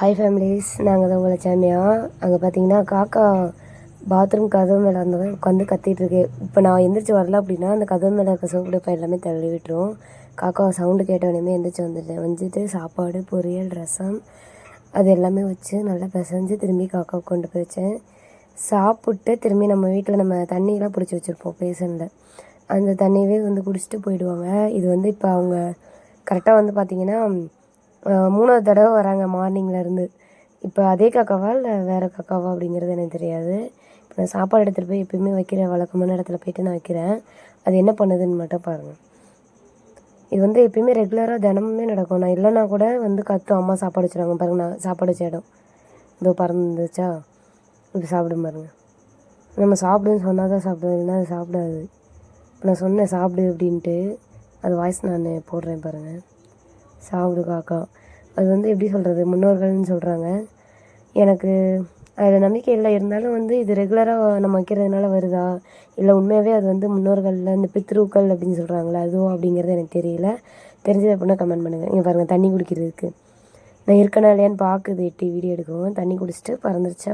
Hi families நாங்கள் தான் உங்களை சேமியா அங்கே பார்த்தீங்கன்னா காக்கா பாத்ரூம் கதவு மேலே வந்து உட்காந்து கத்திட்டு இருக்கு. இப்போ நான் எந்திரிச்சு வரல அப்படின்னா அந்த கதவு மேலே இருக்க சோப்புடப்பா எல்லாமே தள்ளி விட்டுரும். காக்கா சவுண்டு கேட்டவனையுமே எந்திரிச்சு வந்துட்டேன் வந்துட்டு சாப்பாடு பொரியல் ரசம் அது எல்லாமே வச்சு நல்லா பிசைஞ்சு திரும்பி காக்காவை கொண்டு போய் வச்சேன் சாப்பிட்டு திரும்பி நம்ம வீட்டில் நம்ம தண்ணியெலாம் பிடிச்சி வச்சுருப்போம் பேசனில் அந்த தண்ணியவே வந்து குடிச்சிட்டு போயிடுவாங்க. இது வந்து இப்போ அவங்க கரெக்டாக வந்து பார்த்திங்கன்னா மூணாவது தடவை வராங்க மார்னிங்லேருந்து இப்போ அதே காக்காவா இல்லை வேறு காக்காவா அப்படிங்கிறது எனக்கு தெரியாது. இப்போ நான் சாப்பாடு எடுத்துகிட்டு போய் எப்பயுமே வைக்கிற வழக்கமான இடத்துல போயிட்டு நான் வைக்கிறேன். அது என்ன பண்ணுதுன்னு மட்டும் பாருங்கள் இது வந்து எப்பயுமே ரெகுலராக தினமுமே நடக்கும். நான் இல்லைனா கூட வந்து கத்தும் அம்மா சாப்பாடு வச்சுருவாங்க பாருங்க நான் சாப்பாடு வச்ச இடம். இதோ பறந்துச்சா இது சாப்பிடும் பாருங்கள் நம்ம சாப்பிடுன்னு சொன்னால் தான் சாப்பிடும் இல்லைன்னா அது சாப்பிடாது. இப்போ நான் சொன்னேன் சாப்பிடு அப்படின்ட்டு. அது வாய்ஸ் நான் போடுறேன் பாருங்கள் சாப்பிடு காக்கா. அது வந்து எப்படி சொல்கிறது முன்னோர்கள்னு சொல்கிறாங்க எனக்கு அதில் நம்பிக்கை இல்லை. இருந்தாலும் வந்து இது ரெகுலராக நம்ம வைக்கிறதுனால வருதா? இல்லை உண்மையாகவே அது வந்து முன்னோர்களில் இந்த பித்ருக்கள் அப்படின்னு சொல்கிறாங்களே அதுவும் அப்படிங்கிறது எனக்கு தெரியல. தெரிஞ்சது அப்படின்னா கமெண்ட் பண்ணுங்கள் இங்கே பாருங்கள் தண்ணி குடிக்கிறதுக்கு. நான் இருக்கனா இல்லையான்னு பார்க்குது எட்டி வீடியோ எடுக்கவும். தண்ணி குடிச்சிட்டு பறந்துருச்சா?